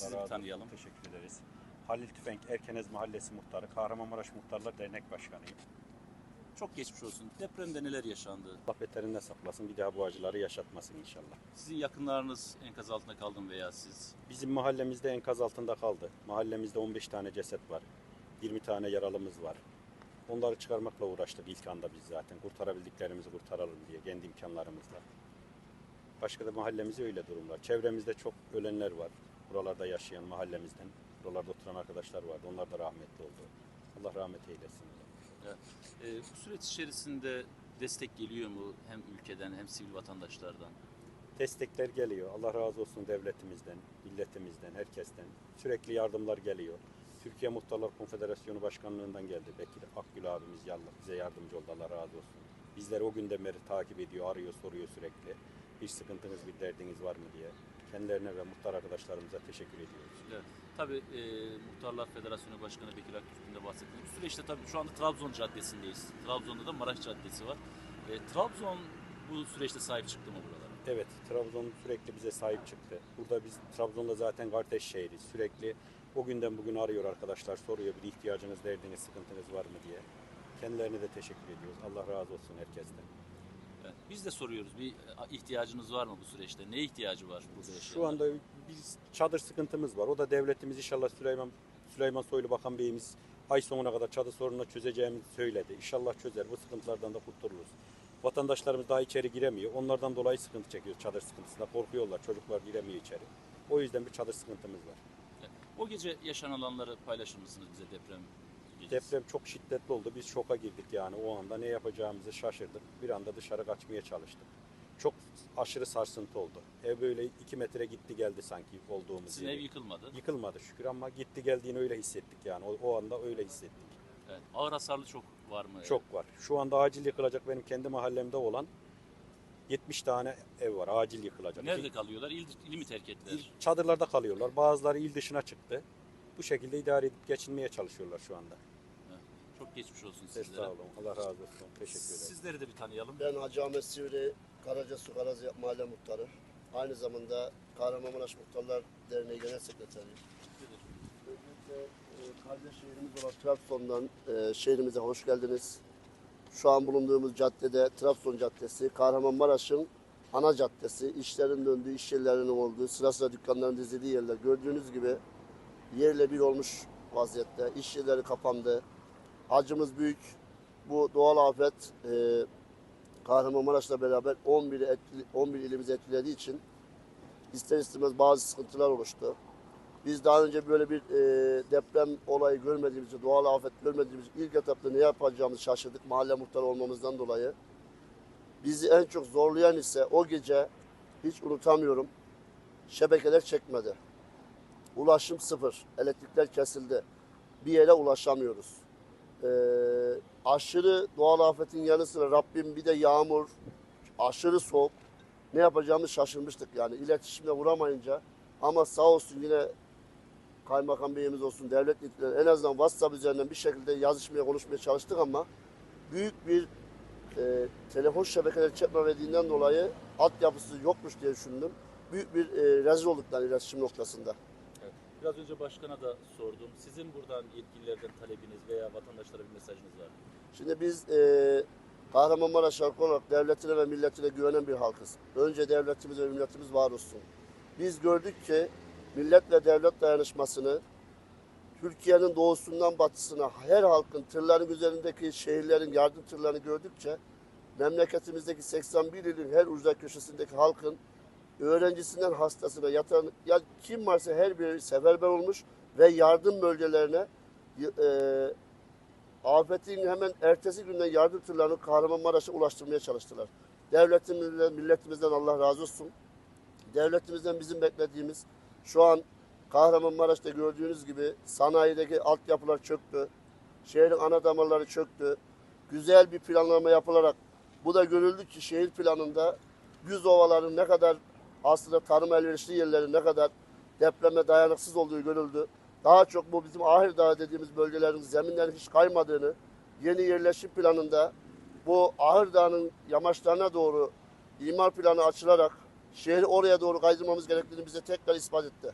Sizi bir tanıyalım. Teşekkür ederiz. Halil Tüfenk Erkenez Mahallesi Muhtarı, Kahramanmaraş Muhtarlar Dernek Başkanıyım. Çok geçmiş olsun. Depremde neler yaşandı? Allah beterinden saklasın, bir daha bu acıları yaşatmasın inşallah. Sizin yakınlarınız enkaz altında kaldı mı veya siz? Bizim mahallemizde enkaz altında kaldı. Mahallemizde 15 tane ceset var. 20 tane yaralımız var. Onları çıkarmakla uğraştık ilk anda biz zaten. Kurtarabildiklerimizi kurtaralım diye kendi imkanlarımızla. Başka da mahallemizde öyle durumlar. Çevremizde çok ölenler var. Buralarda yaşayan mahallemizden. Buralarda oturan arkadaşlar vardı. Onlar da rahmetli oldu. Allah rahmet eylesin. Ee, bu süreç içerisinde destek geliyor mu hem ülkeden hem sivil vatandaşlardan? Destekler geliyor. Allah razı olsun devletimizden, milletimizden, herkesten. Sürekli yardımlar geliyor. Türkiye Muhtarlar Konfederasyonu Başkanlığından geldi. Bekir Akgül abimiz yallah- bize yardımcı oldu. Allah razı olsun. Bizleri o günden beri takip ediyor, arıyor, soruyor sürekli. Bir sıkıntınız, bir derdiniz var mı diye. Kendilerine ve muhtar arkadaşlarımıza teşekkür ediyoruz. Evet. Tabii e, Muhtarlar Federasyonu Başkanı Bekir Aktürk'ün de bahsettiği bu süreçte tabii şu anda Trabzon Caddesi'ndeyiz. Trabzon'da da Maraş Caddesi var. E, Trabzon bu süreçte sahip çıktı mı buralara? Evet, Trabzon sürekli bize sahip çıktı. Burada biz Trabzon'da zaten kardeş şehriz. Sürekli o günden bugün arıyor arkadaşlar, soruyor bir ihtiyacınız, derdiniz, sıkıntınız var mı diye. Kendilerine de teşekkür ediyoruz. Allah razı olsun herkesten. Evet. Biz de soruyoruz bir e, ihtiyacınız var mı bu süreçte? Ne ihtiyacı var burada yaşayanlar? Şu anda biz çadır sıkıntımız var. O da devletimiz inşallah Süleyman Süleyman Soylu Bakan Beyimiz ay sonuna kadar çadır sorununu çözeceğimizi söyledi. İnşallah çözer. Bu sıkıntılardan da kurtuluruz. Vatandaşlarımız daha içeri giremiyor. Onlardan dolayı sıkıntı çekiyoruz çadır sıkıntısında. Korkuyorlar. Çocuklar giremiyor içeri. O yüzden bir çadır sıkıntımız var. O gece yaşananları paylaşır mısınız bize deprem? Deprem çok şiddetli oldu. Biz şoka girdik yani o anda ne yapacağımızı şaşırdık. Bir anda dışarı kaçmaya çalıştık. Çok aşırı sarsıntı oldu. Ev böyle iki metre gitti geldi sanki olduğumuz Sizin ev yıkılmadı. Yıkılmadı şükür ama gitti geldiğini öyle hissettik yani. O, o anda öyle hissettik. Evet. Ağır hasarlı çok var mı? Çok var. Şu anda acil yıkılacak benim kendi mahallemde olan 70 tane ev var. Acil yıkılacak. Nerede kalıyorlar? İl, il mi terk ettiler? İl- Çadırlarda kalıyorlar. Bazıları il dışına çıktı. Bu şekilde idare edip geçinmeye çalışıyorlar şu anda. Çok geçmiş olsun Siz sizlere. olun. Allah razı olsun. Teşekkür ederim. Sizleri de bir tanıyalım. Ben Hacı Ahmet Sivri, Karacasu Karazi Mahalle Muhtarı. Aynı zamanda Kahramanmaraş Muhtarlar Derneği Genel Sekreteriyim. Öncelikle e, kardeş şehrimiz olan Trabzon'dan e, şehrimize hoş geldiniz. Şu an bulunduğumuz caddede Trabzon Caddesi, Kahramanmaraş'ın ana caddesi, işlerin döndüğü, iş yerlerinin olduğu, sıra sıra dükkanların dizildiği yerler. Gördüğünüz gibi yerle bir olmuş vaziyette. İş yerleri kapandı. Acımız büyük. Bu doğal afet e, Kahramanmaraş'la beraber 11, etkili, 11 ilimizi etkilediği için ister istemez bazı sıkıntılar oluştu. Biz daha önce böyle bir e, deprem olayı görmediğimiz için, doğal afet görmediğimiz için ilk etapta ne yapacağımızı şaşırdık mahalle muhtarı olmamızdan dolayı. Bizi en çok zorlayan ise o gece hiç unutamıyorum. Şebekeler çekmedi. Ulaşım sıfır. Elektrikler kesildi. Bir yere ulaşamıyoruz. Ee, aşırı doğal afetin yanı sıra Rabbim bir de yağmur, aşırı soğuk. Ne yapacağımızı şaşırmıştık yani iletişimde vuramayınca. Ama sağ olsun yine kaymakam beyimiz olsun, devlet yetkilileri en azından WhatsApp üzerinden bir şekilde yazışmaya, konuşmaya çalıştık ama büyük bir e, telefon şebekeleri çekmemediğinden dolayı altyapısı yokmuş diye düşündüm. Büyük bir e, rezil olduk yani iletişim noktasında. Biraz önce başkana da sordum. Sizin buradan yetkililerden talebiniz veya vatandaşlara bir mesajınız var mı? Şimdi biz e, Kahramanmaraş halkı olarak devletine ve milletine güvenen bir halkız. Önce devletimiz ve milletimiz var olsun. Biz gördük ki millet ve devlet dayanışmasını Türkiye'nin doğusundan batısına her halkın tırların üzerindeki şehirlerin yardım tırlarını gördükçe memleketimizdeki 81 ilin her ucda köşesindeki halkın öğrencisinden hastasına yatan ya kim varsa her biri seferber olmuş ve yardım bölgelerine e, afetin hemen ertesi günden yardım tırlarını Kahramanmaraş'a ulaştırmaya çalıştılar. Devletimizden, milletimizden Allah razı olsun. Devletimizden bizim beklediğimiz şu an Kahramanmaraş'ta gördüğünüz gibi sanayideki altyapılar çöktü. Şehrin ana damarları çöktü. Güzel bir planlama yapılarak bu da görüldü ki şehir planında güz ovaların ne kadar aslında tarım elverişli yerlerin ne kadar depreme dayanıksız olduğu görüldü. Daha çok bu bizim Ahir Dağı dediğimiz bölgelerin zeminlerin hiç kaymadığını, yeni yerleşim planında bu Ahir Dağı'nın yamaçlarına doğru imar planı açılarak şehri oraya doğru kaydırmamız gerektiğini bize tekrar ispat etti.